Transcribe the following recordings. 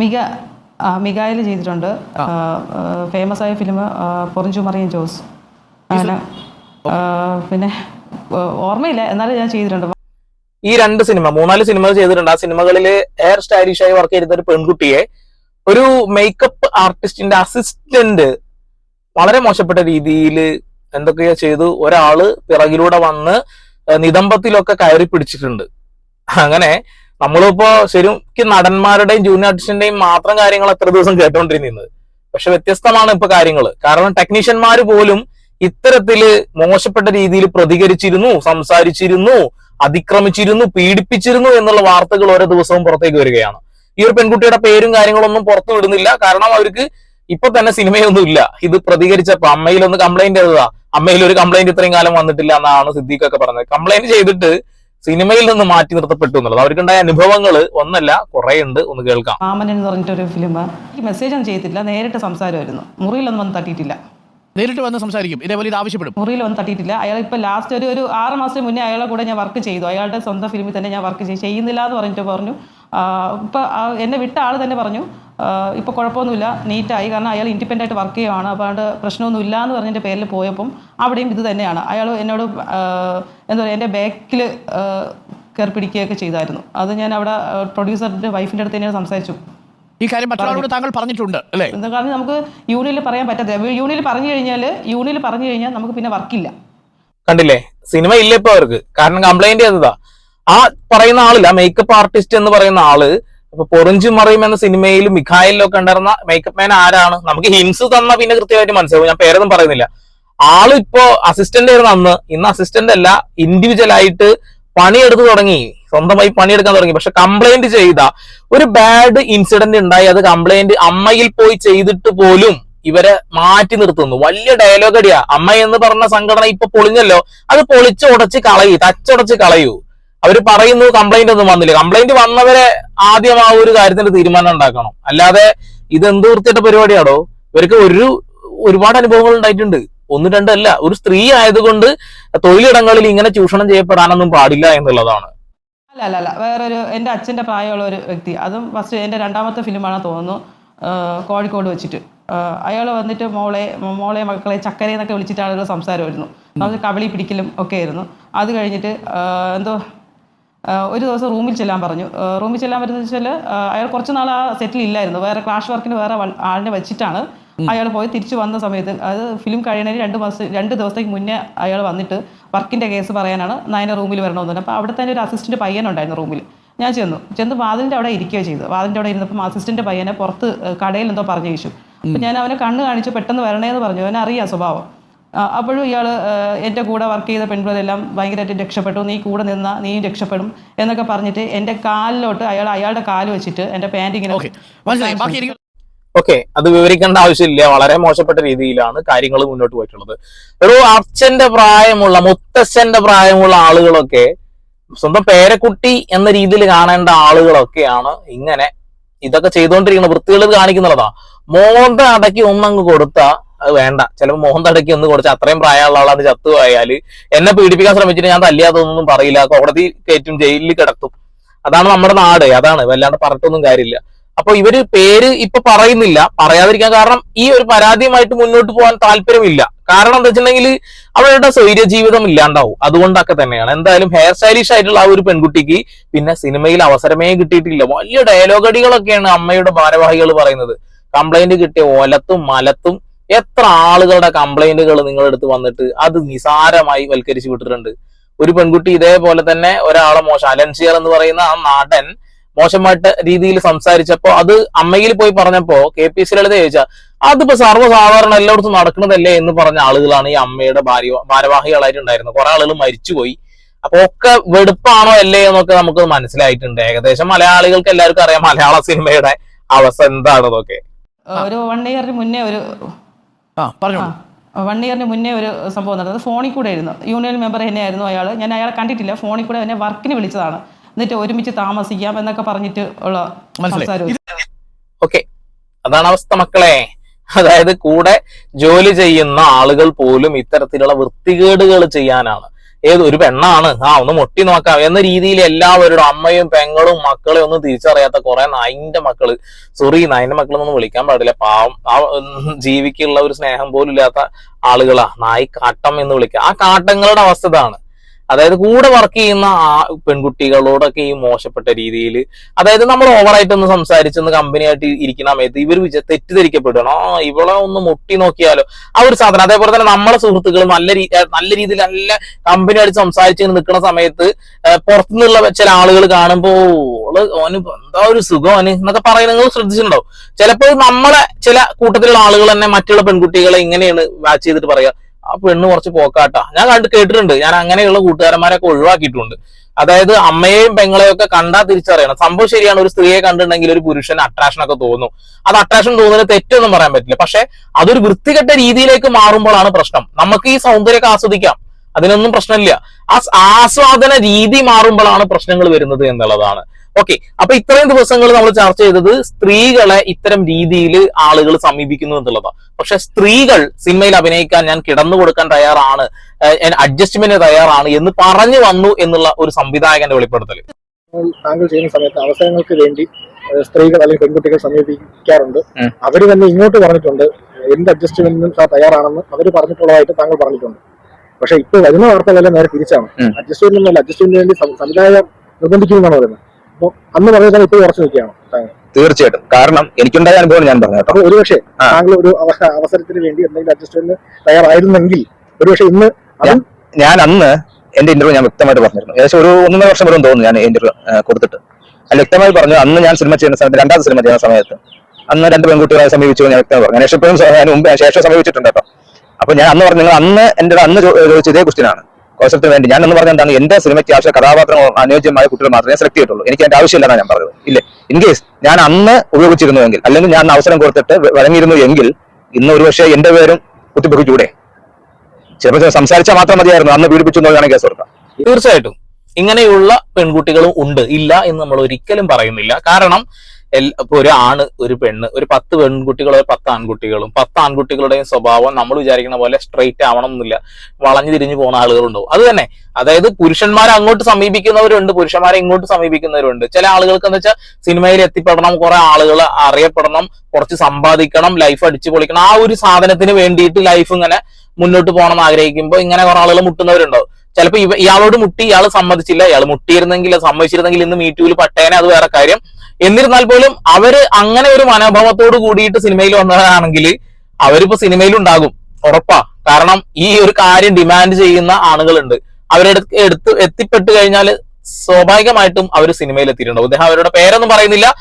മിക ആ, മികായിൽ ചെയ്തിട്ടുണ്ട്. ഫേമസ് ആയ ഫിലിം പൊറിഞ്ചുമറിയൻ ജോസ്. അങ്ങനെ പിന്നെ ഓർമ്മയില്ല. എന്നാലും ഞാൻ ചെയ്തിട്ടുണ്ട്. ഈ രണ്ട് സിനിമ മൂന്നാൽ സിനിമകൾ ചെയ്തിട്ടുണ്ട്. ആ സിനിമകളിൽ ഹെയർ സ്റ്റൈലിഷായി വർക്ക് ചെയ്തിരുന്ന ഒരു പെൺകുട്ടിയെ ഒരു മേക്കപ്പ് ആർട്ടിസ്റ്റിന്റെ അസിസ്റ്റന്റ് വളരെ മോശപ്പെട്ട രീതിയിൽ എന്തൊക്കെയോ ചെയ്തു. ഒരാൾ പിറകിലൂടെ വന്ന് നിതമ്പത്തിലൊക്കെ കയറി പിടിച്ചിട്ടുണ്ട്. അങ്ങനെ നമ്മളിപ്പോ ശരിക്കും നടന്മാരുടെയും ജൂനിയർ ആർട്ടിസ്റ്റിന്റെയും മാത്രം കാര്യങ്ങൾ എത്ര ദിവസം കേട്ടോണ്ടിരുന്നത്. പക്ഷെ വ്യത്യസ്തമാണ് ഇപ്പൊ കാര്യങ്ങൾ കാരണം ടെക്നീഷ്യന്മാർ പോലും ഇത്തരത്തിൽ മോശപ്പെട്ട രീതിയിൽ പ്രതികരിച്ചിരുന്നു സംസാരിച്ചിരുന്നു അതിക്രമിച്ചിരുന്നു പീഡിപ്പിച്ചിരുന്നു എന്നുള്ള വാർത്തകൾ ഓരോ ദിവസവും പുറത്തേക്ക് വരികയാണ്. ഈ ഒരു പെൺകുട്ടിയുടെ പേരും കാര്യങ്ങളൊന്നും പുറത്തു വിടുന്നില്ല. കാരണം അവർക്ക് ഇപ്പൊ തന്നെ സിനിമയൊന്നും ഇല്ല ഇത് പ്രതികരിച്ചപ്പോ അമ്മയിൽ ഒന്ന് കംപ്ലൈന്റ് ചെയ്തതാ. അമ്മയിൽ ഒരു കംപ്ലൈന്റ് ഇത്രയും കാലം വന്നിട്ടില്ല എന്നാണ് സിദ്ദീഖ് ഒക്കെ പറഞ്ഞത്. കംപ്ലൈന്റ് ചെയ്തിട്ട് സിനിമയിൽ നിന്ന് മാറ്റി നിർത്തപ്പെട്ടു എന്നുള്ളത്. അവർക്കുണ്ടായ അനുഭവങ്ങൾ ഒന്നല്ല കുറെ ഉണ്ട് ഒന്ന് കേൾക്കാം. മാമൻ എന്ന് പറഞ്ഞിട്ടൊരു ഫിലിം എനിക്ക് മെസ്സേജ് ഒന്നും ചെയ്തിട്ടില്ല നേരിട്ട് സംസാരമായിരുന്നു. മുറിയിലൊന്നും വന്ന് തട്ടിയിട്ടില്ല. നേരിട്ട് വന്ന് സംസാരിക്കും. ഇതേപോലെ ഇത് ആവശ്യപ്പെടും. മുറിയിൽ വന്ന് തട്ടിയിട്ടില്ല. അയാൾ ഇപ്പൊ ലാസ്റ്റ് ഒരു ഒരു ആറ് മാസത്തിന് മുന്നേ അയാളെ കൂടെ ഞാൻ വർക്ക് ചെയ്തു. അയാളുടെ സ്വന്തം ഫിലിമിൽ തന്നെ ഞാൻ വർക്ക് ചെയ്ത്. ചെയ്യുന്നില്ല എന്ന് പറഞ്ഞിട്ട് പറഞ്ഞു. ഇപ്പൊ എന്നെ വിട്ട ആൾ തന്നെ പറഞ്ഞു. ഇപ്പോൾ കുഴപ്പമൊന്നുമില്ല. നീറ്റായി. കാരണം അയാൾ ഇൻഡിപെൻഡന്റ് ആയിട്ട് വർക്ക് ചെയ്യുവാണ്. അപ്പോൾ അതുകൊണ്ട് പ്രശ്നമൊന്നും ഇല്ല എന്ന് പറഞ്ഞതിന്റെ പേരിൽ പോയപ്പം അവിടെയും ഇത് തന്നെയാണ്. അയാൾ എന്നോട് എന്താ പറയുക എന്റെ ബാക്കിൽ കയറി പിടിക്കുകയൊക്കെ ചെയ്തായിരുന്നു. അത് ഞാൻ അവിടെ പ്രൊഡ്യൂസറിന്റെ വൈഫിന്റെ അടുത്ത് തന്നെയാണ് സംസാരിച്ചു. ഈ കാര്യം മറ്റൊരാളോട് താങ്കൾ പറഞ്ഞിട്ടുണ്ട് അല്ലേ? എന്താ കാരണം നമുക്ക് യൂണിയനിൽ പറയാൻ പറ്റത്തില്ല. യൂണിയനിൽ പറഞ്ഞു കഴിഞ്ഞാൽ യൂണിയനിൽ പറഞ്ഞു കഴിഞ്ഞാൽ നമുക്ക് പിന്നെ വർക്കില്ല കണ്ടില്ലേ? സിനിമ ഇല്ല ഇപ്പൊ അവർക്ക്. കാരണം കംപ്ലൈന്റ് ചെയ്തതാ. ആ പറയുന്ന ആളില്ല മേക്കപ്പ് ആർട്ടിസ്റ്റ് എന്ന് പറയുന്ന ആൾ ഇപ്പൊ പൊറിഞ്ചു മറയും എന്ന സിനിമയിൽ ഒക്കെ ഉണ്ടായിരുന്ന മേക്കപ്പ് മാൻ ആരാണ്? നമുക്ക് ഹിംസ് തന്ന പിന്നെ കൃത്യമായിട്ട് മനസ്സിലാവും. ഞാൻ പേരൊന്നും പറയുന്നില്ല. ആൾ ഇപ്പോ അസിസ്റ്റന്റ് ആയിരുന്നു അന്ന്. ഇന്ന് അസിസ്റ്റന്റ് അല്ല ഇൻഡിവിജ്വൽ ആയിട്ട് പണിയെടുത്ത് തുടങ്ങി. സ്വന്തമായി പണിയെടുക്കാൻ തുടങ്ങി. പക്ഷെ കംപ്ലൈന്റ് ചെയ്ത ഒരു ബാഡ് ഇൻസിഡന്റ് ഉണ്ടായി. അത് കംപ്ലൈന്റ് അമ്മയിൽ പോയി ചെയ്തിട്ട് പോലും ഇവരെ മാറ്റി നിർത്തുന്നു. വലിയ ഡയലോഗ് അടിയാ. അമ്മ എന്ന് പറഞ്ഞ സംഘടന ഇപ്പൊ പൊളിഞ്ഞല്ലോ. അത് പൊളിച്ച് ഉടച്ച് കളയൂ. തച്ചുടച്ച് കളയൂ. അവർ പറയുന്നു കംപ്ലൈന്റ് ഒന്നും വന്നില്ല. കംപ്ലൈന്റ് വന്നവരെ ആദ്യം ആ ഒരു കാര്യത്തിൽ തീരുമാനം ഉണ്ടാക്കണം. അല്ലാതെ ഇത് എന്ത് വൃത്തിയുടെ പരിപാടിയാണോ ഇവർക്ക് ഒരു ഒരുപാട് അനുഭവങ്ങൾ ഉണ്ടായിട്ടുണ്ട്. ഒന്ന് രണ്ടല്ല ഒരു സ്ത്രീ ആയതുകൊണ്ട് തൊഴിലിടങ്ങളിൽ ഇങ്ങനെ ചൂഷണം ചെയ്യപ്പെടാനൊന്നും പാടില്ല എന്നുള്ളതാണ്. അല്ല അല്ല അല്ല. വേറൊരു എന്റെ അച്ഛന്റെ പ്രായമുള്ള ഒരു വ്യക്തി. അതും ഫസ്റ്റ് എന്റെ രണ്ടാമത്തെ ഫിലിമാണെന്ന് തോന്നുന്നു. കോഴിക്കോട് വെച്ചിട്ട്. അയാൾ വന്നിട്ട് മോളെ മോളെ മക്കളെ ചക്കരയെന്നൊക്കെ വിളിച്ചിട്ടാണ് ഒരു സംസാരമായിരുന്നു. നമുക്ക് കബളി പിടിക്കലും ഒക്കെ ആയിരുന്നു. അത് കഴിഞ്ഞിട്ട് എന്തോ ഒരു ദിവസം റൂമിൽ ചെല്ലാൻ പറഞ്ഞു. റൂമിൽ ചെല്ലാൻ പറ്റുന്ന വെച്ചാൽ അയാൾ കുറച്ച് നാൾ ആ സെറ്റിൽ ഇല്ലായിരുന്നു. വേറെ ക്ലാഷ് വർക്കിന് വേറെ ആളിനെ വെച്ചിട്ടാണ് അയാൾ പോയി തിരിച്ചു വന്ന സമയത്ത്. അത് ഫിലിം കഴിയുന്നതിന് രണ്ട് മാസം രണ്ട് ദിവസത്തേക്ക് മുന്നേ അയാൾ വന്നിട്ട് വർക്കിന്റെ കേസ് പറയാനാണ് നയനെ റൂമിൽ വരണമെന്ന് അപ്പോൾ അവിടെ തന്നെ ഒരു അസിസ്റ്റന്റ് പയ്യനുണ്ടായിരുന്നു റൂമിൽ. ഞാൻ ചെന്നു. ചെന്ന് വാതിലിന്റെ അവിടെ ഇരിക്കുകയോ ചെയ്തു. വാതിലിന്റെ അവിടെ ഇരുന്നപ്പോൾ അസിസ്റ്റന്റ് പയ്യനെ പുറത്ത് കടയിൽ എന്തോ പറഞ്ഞു ചോദിച്ചു. അപ്പം ഞാൻ അവനെ കണ്ണ് കാണിച്ചു പെട്ടെന്ന് വരണേന്ന് പറഞ്ഞു. അവനെ അറിയാം സ്വഭാവം. അപ്പോഴും ഇയാൾ എന്റെ കൂടെ വർക്ക് ചെയ്ത പെൺകുട്ടികളെല്ലാം ഭയങ്കരമായിട്ട് രക്ഷപ്പെട്ടു. നീ കൂടെ നിന്നാ നീയും രക്ഷപ്പെടും എന്നൊക്കെ പറഞ്ഞിട്ട് എന്റെ കാലിലോട്ട് അയാൾ അയാളുടെ കാൽ വെച്ചിട്ട് എന്റെ പാന്റ് ഇങ്ങനെ ഓക്കെ മനസ്സിലായി. ബാക്കി എനിക്ക് ഓക്കെ അത് വിവരിക്കേണ്ട ആവശ്യമില്ല. വളരെ മോശപ്പെട്ട രീതിയിലാണ് കാര്യങ്ങൾ മുന്നോട്ട് പോയിട്ടുള്ളത്. ഒരു അച്ഛന്റെ പ്രായമുള്ള മുത്തശ്ശന്റെ പ്രായമുള്ള ആളുകളൊക്കെ സ്വന്തം പേരക്കുട്ടി എന്ന രീതിയിൽ കാണേണ്ട ആളുകളൊക്കെയാണ് ഇങ്ങനെ ഇതൊക്കെ ചെയ്തുകൊണ്ടിരിക്കുന്ന വൃത്തികൾ കാണിക്കുന്നുള്ളതാ മോന്ത അടക്കി ഒന്നങ്ങ് കൊടുത്താ അത് വേണ്ട. ചിലപ്പോൾ മോഹൻ തടക്കി ഒന്ന് കുറച്ച് അത്രയും പ്രായമുള്ള ആളാണ് ചത്തുപോയാൽ എന്നെ പീഡിപ്പിക്കാൻ ശ്രമിച്ചിട്ട് ഞാൻ തല്ലിയാതൊന്നും പറയില്ല. കോടതി കയറ്റും ജയിലിൽ കിടത്തും. അതാണ് നമ്മുടെ നാട്. അതാണ്. വല്ലാണ്ട് പറഞ്ഞിട്ടൊന്നും കാര്യമില്ല. അപ്പൊ ഇവർ പേര് ഇപ്പൊ പറയുന്നില്ല. പറയാതിരിക്കാൻ കാരണം ഈ ഒരു പരാതിയുമായിട്ട് മുന്നോട്ട് പോകാൻ താല്പര്യമില്ല. കാരണം എന്താ വെച്ചിട്ടുണ്ടെങ്കിൽ അവരുടെ സ്വൈര്യ ജീവിതം ഇല്ലാണ്ടാവും. അതുകൊണ്ടൊക്കെ തന്നെയാണ്. എന്തായാലും ഹെയർ സ്റ്റൈലിഷ് ആയിട്ടുള്ള ആ ഒരു പെൺകുട്ടിക്ക് പിന്നെ സിനിമയിൽ അവസരമേ കിട്ടിയിട്ടില്ല. വലിയ ഡയലോഗടികളൊക്കെയാണ് അമ്മയുടെ ഭാരവാഹികൾ പറയുന്നത്. കംപ്ലൈന്റ് കിട്ടിയ ഓലത്തും മലത്തും എത്ര ആളുകളുടെ കംപ്ലൈന്റുകൾ നിങ്ങളെടുത്ത് വന്നിട്ട് അത് നിസാരമായി വൽക്കരിച്ചു വിട്ടിട്ടുണ്ട്? ഒരു പെൺകുട്ടി ഇതേപോലെ തന്നെ ഒരാളെ മോശം അലൻസിയർ എന്ന് പറയുന്ന ആ നാടൻ മോശമായിട്ട് രീതിയിൽ സംസാരിച്ചപ്പോ അത് അമ്മയിൽ പോയി പറഞ്ഞപ്പോ കെ പി സി ലളിത ചോദിച്ചാൽ അതിപ്പോ സർവസാധാരണ എല്ലായിടത്തും നടക്കുന്നതല്ലേ? എന്ന് പറഞ്ഞ ആളുകളാണ് ഈ അമ്മയുടെ ഭാര്യ ഭാരവാഹികളായിട്ടുണ്ടായിരുന്നത്. കുറെ ആളുകൾ മരിച്ചുപോയി. അപ്പൊ ഒക്കെ വെടുപ്പാണോ അല്ലേ എന്നൊക്കെ നമുക്ക് മനസ്സിലായിട്ടുണ്ട്. ഏകദേശം മലയാളികൾക്ക് എല്ലാവർക്കും അറിയാം മലയാള സിനിമയുടെ അവസ്ഥ എന്താണെന്നൊക്കെ. ഒരു വൺ ഇയറിന് മുന്നേ ഒരു ആ പറഞ്ഞോളൂ. വൺ ഇയറിന് മുന്നേ ഒരു സംഭവം നടന്നത്. ഫോണിൽ കൂടെ ആയിരുന്നു. യൂണിയൻ മെമ്പർ തന്നെയായിരുന്നു അയാൾ. ഞാൻ അയാളെ കണ്ടിട്ടില്ല. ഫോണിൽ കൂടെ എന്നെ വർക്കിന് വിളിച്ചതാണ്. എന്നിട്ട് ഒരുമിച്ച് താമസിക്കാം എന്നൊക്കെ പറഞ്ഞിട്ട് ഉള്ള. ഓക്കെ. അതാണ് അവസ്ഥ മക്കളെ. അതായത് കൂടെ ജോലി ചെയ്യുന്ന ആളുകൾ പോലും ഇത്തരത്തിലുള്ള വൃത്തികേടുകൾ ചെയ്യാനാണ്. ഏത് ഒരു പെണ്ണാണ്? ആ ഒന്ന് മുട്ടി നോക്കാം. എന്ന രീതിയിൽ എല്ലാവരുടെ അമ്മയും പെങ്ങളും മക്കളെ ഒന്നും തിരിച്ചറിയാത്ത കുറെ നായിന്റെ മക്കൾ. സോറി നായിന്റെ മക്കളൊന്നും വിളിക്കാൻ പാടില്ല. പാവം ആ ജീവിക്കുള്ള ഒരു സ്നേഹം പോലും ഇല്ലാത്ത ആളുകളാ. നായി കാട്ടം എന്ന് വിളിക്കുക ആ കാട്ടങ്ങളുടെ അവസ്ഥ ഇതാണ്. അതായത് കൂടെ വർക്ക് ചെയ്യുന്ന ആ പെൺകുട്ടികളോടൊക്കെ ഈ മോശപ്പെട്ട രീതിയിൽ അതായത് നമ്മൾ ഓവറായിട്ടൊന്ന് സംസാരിച്ചൊന്ന് കമ്പനിയായിട്ട് ഇരിക്കുന്ന സമയത്ത് ഇവർ വിച തെറ്റിദ്ധരിക്കപ്പെടുകയാണ് ആ ഇവളെ ഒന്ന് മുട്ടി നോക്കിയാലോ? ആ ഒരു സാധനം അതേപോലെ തന്നെ നമ്മളെ സുഹൃത്തുക്കൾ നല്ല രീതി നല്ല രീതിയിൽ നല്ല കമ്പനി ആയിട്ട് സംസാരിച്ച് നിൽക്കുന്ന സമയത്ത് പുറത്തുനിന്നുള്ള ചില ആളുകൾ കാണുമ്പോൾ ഓൾ ഓന് എന്താ ഒരു സുഖം ഓന് എന്നൊക്കെ പറയുന്നത് നിങ്ങൾ ശ്രദ്ധിച്ചിട്ടുണ്ടോ ചിലപ്പോൾ നമ്മളെ ചില കൂട്ടത്തിലുള്ള ആളുകൾ തന്നെ മറ്റുള്ള പെൺകുട്ടികളെ ഇങ്ങനെയാണ് വാച്ച് ചെയ്തിട്ട് പറയാ ആ പെണ്ണ് കുറച്ച് പോക്കാട്ടാ. ഞാൻ കണ്ട് കേട്ടിട്ടുണ്ട്. ഞാൻ അങ്ങനെയുള്ള കൂട്ടുകാരന്മാരൊക്കെ ഒഴിവാക്കിയിട്ടുണ്ട്. അതായത് അമ്മയെയും പെങ്ങളെയും ഒക്കെ കണ്ടാൽ തിരിച്ചറിയണം. സംഭവം ശരിയാണ് ഒരു സ്ത്രീയെ കണ്ടിട്ടുണ്ടെങ്കിൽ ഒരു പുരുഷൻ അട്രാക്ഷൻ ഒക്കെ തോന്നും. അത് അട്രാക്ഷൻ തോന്നുന്നത് തെറ്റൊന്നും പറയാൻ പറ്റില്ല. പക്ഷെ അതൊരു വൃത്തികെട്ട രീതിയിലേക്ക് മാറുമ്പോഴാണ് പ്രശ്നം. നമുക്ക് ഈ സൗന്ദര്യമൊക്കെ ആസ്വദിക്കാം. അതിനൊന്നും പ്രശ്നമില്ല. ആ ആസ്വാദന രീതി മാറുമ്പോഴാണ് പ്രശ്നങ്ങൾ വരുന്നത് എന്നുള്ളതാണ്. ഓക്കെ അപ്പൊ ഇത്രയും ദിവസങ്ങൾ നമ്മൾ ചർച്ച ചെയ്തത് സ്ത്രീകളെ ഇത്തരം രീതിയിൽ ആളുകൾ സമീപിക്കുന്നു എന്നുള്ളതാണ്. പക്ഷെ സ്ത്രീകൾ സിനിമയിൽ അഭിനയിക്കാൻ ഞാൻ കിടന്നു കൊടുക്കാൻ തയ്യാറാണ് അഡ്ജസ്റ്റ്മെന്റ് തയ്യാറാണ് എന്ന് പറഞ്ഞു വന്നു എന്നുള്ള ഒരു സംവിധായകന്റെ വെളിപ്പെടുത്തൽ താങ്കൾ ചെയ്യുന്ന സമയത്ത് അവസരങ്ങൾക്ക് വേണ്ടി സ്ത്രീകൾ അല്ലെങ്കിൽ പെൺകുട്ടികൾ സമീപിക്കാറുണ്ട്. അവർ തന്നെ ഇങ്ങോട്ട് പറഞ്ഞിട്ടുണ്ട് എന്ത് അഡ്ജസ്റ്റ്മെന്റിനും സാർ തയ്യാറാണെന്ന് അവർ പറഞ്ഞിട്ടുള്ളതായിട്ട് താങ്കൾ പറഞ്ഞിട്ടുണ്ട്. പക്ഷെ ഇപ്പൊ വരുന്ന വാർത്തകളെല്ലാം നേരെ തിരിച്ചാണ്. അഡ്ജസ്റ്റ്മെന്റ് അഡ്ജസ്റ്റ്മെന്റിനല്ല അഡ്ജസ്റ്റ്മെന്റിന് വേണ്ടി സംവിധായകം സംവിധായകർ നിർബന്ധിക്കുന്നതാണ് പറയുന്നത്. അന്ന് പറഞ്ഞാൽ ഇപ്പോൾ ഉറച്ചു നിൽക്കുകയാണ് തീർച്ചയായിട്ടും. കാരണം എനിക്കുണ്ടായ അനുഭവം ഞാൻ പറഞ്ഞു കേട്ടോ. ഒരുപക്ഷെ. താങ്കൾ ഒരു അവസരത്തിന് വേണ്ടി എന്തെങ്കിലും അഡ്ജസ്റ്റ്മെന്റ് തയ്യാറായിരുന്നെങ്കിൽ ഒരുപക്ഷെ ഇന്ന് ഞാൻ അന്ന് എന്റെ ഇന്റർവ്യൂ ഞാൻ വ്യക്തമായിട്ട് പറഞ്ഞിരുന്നു. ഏകദേശം ഒരു ഒന്നര വർഷം വരും തോന്നുന്നു ഞാൻ ഇന്റർവ്യൂ കൊടുത്തിട്ട്. അത് വ്യക്തമായി പറഞ്ഞു അന്ന് ഞാൻ സിനിമ ചെയ്യുന്ന സമയത്ത് രണ്ടാമത്തെ സിനിമ ചെയ്യുന്ന സമയത്ത് അന്ന് രണ്ട് പെൺകുട്ടികളെ സമീപിച്ചു ഞാൻ വ്യക്തമായി പറഞ്ഞു. ഞാൻ ഇപ്പോഴും മുമ്പ് ശേഷം സമീപിച്ചിട്ടുണ്ട് കേട്ടോ. അപ്പൊ ഞാൻ അന്ന് പറഞ്ഞു നിങ്ങൾ അന്ന് എന്റെ അന്ന് ചോദിച്ചതേ ചോദിച്ച ഇതേ ക്വസ്റ്റിനാണ് കോൺസെപ്റ്റിന് വേണ്ടി. ഞാൻ എന്ന് പറഞ്ഞ എന്താണ്? എന്റെ സിനിമയ്ക്ക് ആവശ്യ കഥാപാത്രങ്ങൾ അനുയോജ്യമായ കുട്ടികൾ മാത്രമേ സെലക്ട് ചെയ്തിട്ടുള്ളൂ എനിക്ക് അതിന്റെ ആവശ്യമില്ലെന്നാണ് ഞാൻ പറഞ്ഞത് ഇല്ലേ? ഇൻ കേസ് ഞാൻ അന്ന് ഉപയോഗിച്ചിരുന്നുവെങ്കിൽ അല്ലെങ്കിൽ ഞാൻ അവസരം കൊടുത്തിട്ട് വഴങ്ങിയിരുന്നു എങ്കിൽ ഇന്ന് ഒരുപക്ഷെ എന്റെ പേരും കുത്തിപ്പൊക്കിച്ചൂടെ ചിലപ്പോൾ സംസാരിച്ചാൽ മാത്രം മതിയായിരുന്നു. അന്ന് പീഡിപ്പിച്ചു എന്ന് കേസ് കൊടുക്കാം. തീർച്ചയായിട്ടും. ഇങ്ങനെയുള്ള പെൺകുട്ടികളും ഉണ്ട്. ഇല്ല എന്ന് നമ്മൾ ഒരിക്കലും പറയുന്നില്ല. കാരണം ഇപ്പൊ ഒരു ആണ് ഒരു പെണ്ണ്. ഒരു പത്ത് പെൺകുട്ടികളോ പത്ത് ആൺകുട്ടികളും. പത്ത് ആൺകുട്ടികളുടെയും സ്വഭാവം നമ്മൾ വിചാരിക്കുന്ന പോലെ സ്ട്രെയിറ്റ് ആവണം എന്നില്ല വളഞ്ഞു തിരിഞ്ഞു പോകുന്ന ആളുകളുണ്ടാവും. അത് തന്നെ. അതായത് പുരുഷന്മാരെ അങ്ങോട്ട് സമീപിക്കുന്നവരുണ്ട് പുരുഷന്മാരെ ഇങ്ങോട്ട് സമീപിക്കുന്നവരുണ്ട്. ചില ആളുകൾക്ക് എന്ന് വെച്ചാൽ സിനിമയിൽ എത്തിപ്പെടണം കുറെ ആളുകൾ അറിയപ്പെടണം കുറച്ച് സമ്പാദിക്കണം ലൈഫ് അടിച്ചു പൊളിക്കണം. ആ ഒരു സാധനത്തിന് വേണ്ടിയിട്ട് ലൈഫ് ഇങ്ങനെ മുന്നോട്ട് പോകണം എന്ന് ആഗ്രഹിക്കുമ്പോൾ ഇങ്ങനെ കുറെ ആളുകൾ മുട്ടുന്നവരുണ്ടാവും. ചിലപ്പോ ഇവ ഇയാളോട് മുട്ടി ഇയാൾ സമ്മതിച്ചില്ല. ഇയാൾ മുട്ടിയിരുന്നെങ്കിൽ സമ്മതിച്ചിരുന്നെങ്കിൽ ഇന്ന് മീറ്റൂൽ പട്ടേനെ അത് വേറെ കാര്യം. എന്നിരുന്നാൽ പോലും അവർ അങ്ങനെ ഒരു മനോഭാവത്തോട് കൂടിയിട്ട് സിനിമയിൽ വന്നതാണെങ്കിൽ അവരിപ്പോ സിനിമയിൽ ഉണ്ടാകും. ഉറപ്പാ. കാരണം ഈ ഒരു കാര്യം ഡിമാൻഡ് ചെയ്യുന്ന ആളുകളുണ്ട്. അവരെടുത്ത് എടുത്ത് എത്തിപ്പെട്ട് കഴിഞ്ഞാൽ സ്വാഭാവികമായിട്ടും അവർ സിനിമയിൽ എത്തിയിട്ടുണ്ടാവും. അദ്ദേഹം അവരുടെ പേരൊന്നും പറയുന്നില്ല.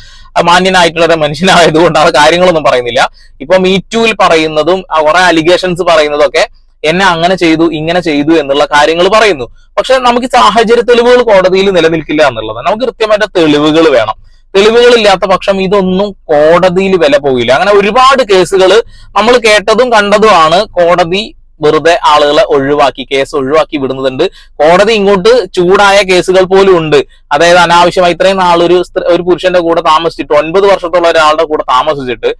മാന്യനായിട്ടുള്ള ഒരു മനുഷ്യനായതുകൊണ്ട് ആ കാര്യങ്ങളൊന്നും പറയുന്നില്ല. ഇപ്പൊ മീറ്റൂവിൽ പറയുന്നതും കുറെ അലിഗേഷൻസ് പറയുന്നതും ഒക്കെ എന്നെ അങ്ങനെ ചെയ്തു ഇങ്ങനെ ചെയ്തു എന്നുള്ള കാര്യങ്ങൾ പറയുന്നു. പക്ഷെ നമുക്ക് സാഹചര്യ തെളിവുകൾ കോടതിയിൽ നിലനിൽക്കില്ല എന്നുള്ളതാണ് നമുക്ക് കൃത്യമായിട്ട് തെളിവുകൾ വേണം. തെളിവുകളില്ലാത്ത പക്ഷം ഇതൊന്നും കോടതിയിൽ വില പോകില്ല അങ്ങനെ ഒരുപാട് കേസുകൾ നമ്മൾ കേട്ടതും കണ്ടതുമാണ് കോടതി വെറുതെ ആളുകളെ ഒഴിവാക്കി കേസ് ഒഴിവാക്കി വിടുന്നതുണ്ട്. കോടതി ഇങ്ങോട്ട് ചൂടായ കേസുകൾ പോലും ഉണ്ട്. അതായത് അനാവശ്യമായി ഇത്രയും നാളൊരു ഒരു പുരുഷന്റെ കൂടെ താമസിച്ചിട്ട് ഒൻപത് വർഷത്തോളം ഒരാളുടെ കൂടെ താമസിച്ചിട്ട്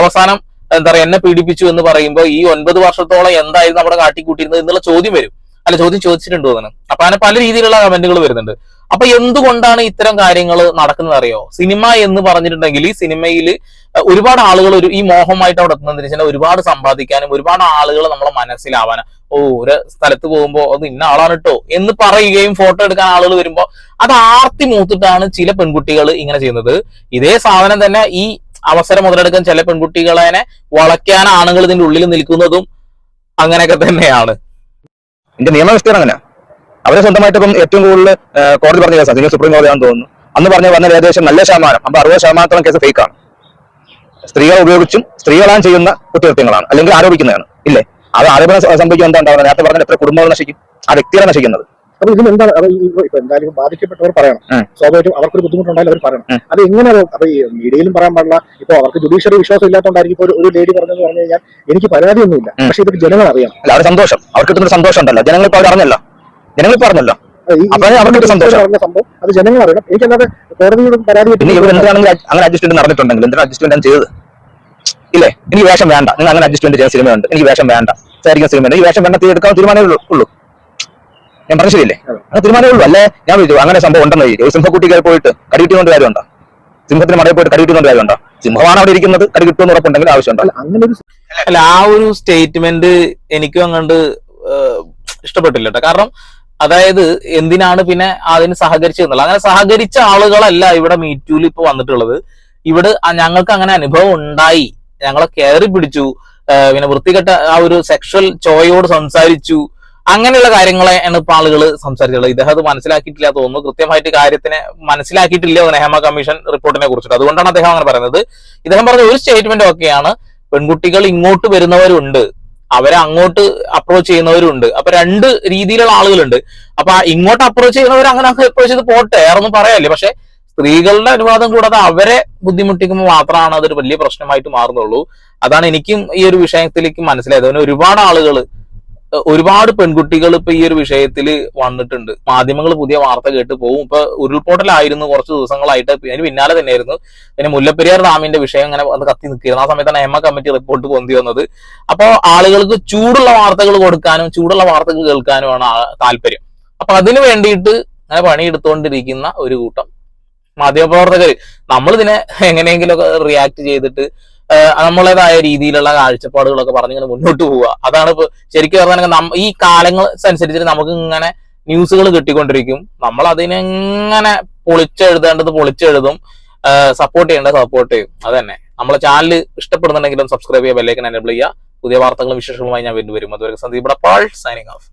അവസാനം എന്താ പറയാ എന്നെ പീഡിപ്പിച്ചു എന്ന് പറയുമ്പോൾ ഈ ഒൻപത് വർഷത്തോളം എന്തായിരുന്നു നമ്മുടെ കാട്ടിക്കൂട്ടിയിരുന്നത് എന്നുള്ള ചോദ്യം വരും. അല്ല ചോദ്യം ചോദിച്ചിട്ടുണ്ട് തോന്നുന്നു. അപ്പൊ അങ്ങനെ പല രീതിയിലുള്ള കമന്റുകൾ വരുന്നുണ്ട്. അപ്പൊ എന്തുകൊണ്ടാണ് ഇത്തരം കാര്യങ്ങൾ നടക്കുന്നത് അറിയോ സിനിമ എന്ന് പറഞ്ഞിട്ടുണ്ടെങ്കിൽ ഈ സിനിമയിൽ ഒരുപാട് ആളുകൾ ഒരു ഈ മോഹമായിട്ട് അവിടെ എത്തുന്നതിന് വെച്ചാൽ ഒരുപാട് സമ്പാദിക്കാനും ഒരുപാട് ആളുകൾ നമ്മളെ മനസ്സിലാവാനും ഓ ഒരു സ്ഥലത്ത് പോകുമ്പോൾ അത് ഇന്ന ആളാണ് കേട്ടോ എന്ന് പറയുകയും ഫോട്ടോ എടുക്കാൻ ആളുകൾ വരുമ്പോൾ അത് ആർത്തി മൂത്തിട്ടാണ് ചില പെൺകുട്ടികൾ ഇങ്ങനെ ചെയ്യുന്നത്. ഇതേ സാധനം തന്നെ ഈ അവസരം മുതലെടുക്കാൻ ചില പെൺകുട്ടികളെ വളയ്ക്കാൻ ആണുങ്ങൾ ഇതിന്റെ ഉള്ളിൽ നിൽക്കുന്നതും അങ്ങനെയൊക്കെ തന്നെയാണ്. നിയമവ്യവസ്ഥ അങ്ങനെ അവരെ സ്വന്തമായിട്ട് ഇപ്പം ഏറ്റവും കൂടുതൽ കോടതി പറഞ്ഞ കേസാണ് സിനിമ സുപ്രീം കോടതിയാണെന്ന് തോന്നുന്നു. അന്ന് പറഞ്ഞ വന്ന ഏകദേശം നല്ല ശതമാനം അപ്പൊ അറുപത് ശതമാനത്തോളം കേസ് ഫേക്കാണ് സ്ത്രീകളെ ഉപയോഗിച്ചും സ്ത്രീകളാണ് ചെയ്യുന്ന കുറ്റകൃത്യങ്ങളാണ് അല്ലെങ്കിൽ ആരോപിക്കുന്നതാണ് ഇല്ലേ? അത് ആരോപണം സംഭവിക്കുക എന്താ ഉണ്ടാവുന്നത്? നേരത്തെ പറഞ്ഞ എത്ര കുടുംബങ്ങൾ നശിക്കും ആ വ്യക്തികളെ നശിക്കുന്നത്. അപ്പൊ ഈ- എന്തായാലും ബാധിക്കപ്പെട്ടവർ പറയണം. സ്വാഭാവികം അവർക്കൊരു ബുദ്ധിമുട്ടുണ്ടായാലും അവർ പറയണം. അത് എങ്ങനെ അപ്പൊ ഈ മീഡിയയിലും പറയാൻ പാടില്ല ഇപ്പൊ അവർക്ക് ജുഡീഷ്യറി വിശ്വാസം ഇല്ലാത്തതുകൊണ്ടായിരിക്കും ഇപ്പോൾ ഒരു- ലേഡി പറഞ്ഞു പറഞ്ഞു കഴിഞ്ഞാൽ എനിക്ക് പരാതിയൊന്നുമില്ല. പക്ഷെ ഇതൊക്കെ ജനങ്ങൾ അറിയാം അല്ല അവരുടെ സന്തോഷം അവർക്ക് സന്തോഷം ഉണ്ടല്ലോ ജനങ്ങൾ ഇപ്പൊ അവർ അറിഞ്ഞല്ലോ. ജനങ്ങൾ പറഞ്ഞല്ലോ. അത് അവർക്കൊരു സന്തോഷം. അത് ജനങ്ങൾ അറിയണം. എനിക്കല്ലാതെ കോടതിയോടും പരാതി പിന്നെ ഇവർ. എന്താണെങ്കിൽ അങ്ങനെ അഡ്ജസ്റ്റ്മെന്റ് നടന്നിട്ടുണ്ടെങ്കിൽ? എന്തിനാ അഡ്ജസ്റ്റ്മെന്റ് ചെയ്തത്? ഇല്ലേ? എനിക്ക് വേഷം വേണ്ട. നിങ്ങൾ അങ്ങനെ അഡ്ജസ്റ്റ്മെന്റ് ചെയ്യുന്ന സിനിമയുണ്ട്. എനിക്ക് വേഷം വേണ്ട. സാരിക്കുന്ന സിനിമയുണ്ട് ഈ വേഷം വേണ്ട എടുക്കാൻ തീരുമാനമേ ഉള്ളൂ- ഞാൻ പറഞ്ഞ ശരിയല്ലേ? അത്. തീരുമാനമേ ഉള്ളൂ. അല്ലേ? ഞാൻ വിളിച്ചു. അങ്ങനെ സംഭവം ഉണ്ടെന്ന് ഒരു സിംഹക്കുട്ടിക്കാർ പോയിട്ട് കടി കിട്ടുന്നോണ്ട് കാര്യമുണ്ടോ? സിംഹത്തിന് മടയിൽ പോയിട്ട് കടി കിട്ടുന്നോണ്ട് കാര്യമുണ്ടോ? സിംഹമാണ് അവിടെ ഇരിക്കുന്നത്. കടി കിട്ടുമെന്ന് ഉറപ്പുണ്ടെങ്കിൽ ആവശ്യമുണ്ടോ? അങ്ങനെ ഒരു അല്ല ആ ഒരു സ്റ്റേറ്റ്മെന്റ് എനിക്കും അങ്ങോട്ട് ഇഷ്ടപ്പെട്ടില്ല കേട്ടോ. കാരണം അതായത് എന്തിനാണ് പിന്നെ അതിന് സഹകരിച്ചതെന്നുള്ള അങ്ങനെ സഹകരിച്ച ആളുകളല്ല ഇവിടെ മീറ്റൂൽ ഇപ്പൊ വന്നിട്ടുള്ളത്. ഇവിടെ ഞങ്ങൾക്ക് അങ്ങനെ അനുഭവം ഉണ്ടായി. ഞങ്ങളെ കയറി പിടിച്ചു. പിന്നെ വൃത്തികെട്ട ആ ഒരു സെക്ഷൽ ചോയോട് സംസാരിച്ചു. അങ്ങനെയുള്ള കാര്യങ്ങളെ ആണ് ഇപ്പൊ ആളുകൾ സംസാരിച്ചുള്ളത് ഇദ്ദേഹം അത് മനസ്സിലാക്കിയിട്ടില്ല തോന്നുന്നു. കൃത്യമായിട്ട് കാര്യത്തിനെ മനസ്സിലാക്കിയിട്ടില്ല നെഹമ കമ്മീഷൻ റിപ്പോർട്ടിനെ കുറിച്ചിട്ട്. അതുകൊണ്ടാണ് അദ്ദേഹം അങ്ങനെ പറയുന്നത്. ഇദ്ദേഹം പറഞ്ഞ ഒരു സ്റ്റേറ്റ്മെന്റ് ഒക്കെയാണ് പെൺകുട്ടികൾ ഇങ്ങോട്ട് വരുന്നവരുണ്ട്. അവരെ അങ്ങോട്ട് അപ്രോച്ച് ചെയ്യുന്നവരുണ്ട്. അപ്പൊ രണ്ട് രീതിയിലുള്ള ആളുകളുണ്ട്. അപ്പൊ ഇങ്ങോട്ട് അപ്രോച്ച് ചെയ്യുന്നവർ അങ്ങനെ അപ്രോച്ച് ചെയ്ത് പോട്ടെ വേറൊന്നും പറയാല്ലേ. പക്ഷെ സ്ത്രീകളുടെ അനുവാദം കൂടാതെ അവരെ ബുദ്ധിമുട്ടിക്കുമ്പോൾ മാത്രമാണ് അതൊരു വലിയ പ്രശ്നമായിട്ട് മാറുന്നുള്ളൂ. അതാണ് എനിക്കും ഈ ഒരു വിഷയത്തിലേക്ക് മനസ്സിലായത്. ഒരുപാട് ആളുകൾ ഒരുപാട് പെൺകുട്ടികൾ ഇപ്പൊ ഈ ഒരു വിഷയത്തിൽ വന്നിട്ടുണ്ട്. മാധ്യമങ്ങൾ പുതിയ വാർത്ത കേട്ട് പോകും ഇപ്പൊ ഉരുൾപൊട്ടലായിരുന്നു കുറച്ച് ദിവസങ്ങളായിട്ട്. അതിന് പിന്നാലെ തന്നെയായിരുന്നു. പിന്നെ മുല്ലപ്പെരിയാർ ഡാമിന്റെ വിഷയം അങ്ങനെ വന്ന് കത്തി നിൽക്കുകയായിരുന്നു. ആ സമയത്താണ് എമ്മ കമ്മിറ്റി റിപ്പോർട്ട് പൊന്തി വന്നത്. അപ്പോൾ ആളുകൾക്ക് ചൂടുള്ള വാർത്തകൾ കൊടുക്കാനും ചൂടുള്ള വാർത്തകൾ കേൾക്കാനുമാണ് താല്പര്യം. അപ്പൊ അതിനു വേണ്ടിയിട്ട് അങ്ങനെ പണിയെടുത്തുകൊണ്ടിരിക്കുന്ന ഒരു കൂട്ടം മാധ്യമപ്രവർത്തകർ നമ്മളിതിനെ എങ്ങനെയെങ്കിലുമൊക്കെ റിയാക്ട് ചെയ്തിട്ട് നമ്മളേതായ രീതിയിലുള്ള കാഴ്ചപ്പാടുകളൊക്കെ പറഞ്ഞിങ്ങനെ മുന്നോട്ട് പോവുക. അതാണ് ഇപ്പൊ ശരിക്കും പറഞ്ഞാൽ ഈ കാലങ്ങൾ അനുസരിച്ച് നമുക്ക് ഇങ്ങനെ ന്യൂസുകൾ കിട്ടിക്കൊണ്ടിരിക്കും. നമ്മൾ അതിനെങ്ങനെ പൊളിച്ചെഴുതേണ്ടത് പൊളിച്ചെഴുതും സപ്പോർട്ട് ചെയ്യേണ്ടത് സപ്പോർട്ട് ചെയ്യും. അതന്നെ. നമ്മളെ ചാനൽ ഇഷ്ടപ്പെടുന്നുണ്ടെങ്കിലും സബ്സ്ക്രൈബ് ചെയ്യുക ബെല്ലൈക്കൻ എനേബിൾ ചെയ്യുക. പുതിയ വാർത്തകളും വിശേഷങ്ങളുമായി ഞാൻ വീണ്ടും വരും. അതുവരെ സന്ദീപ് സൈനിങ് ഓഫ്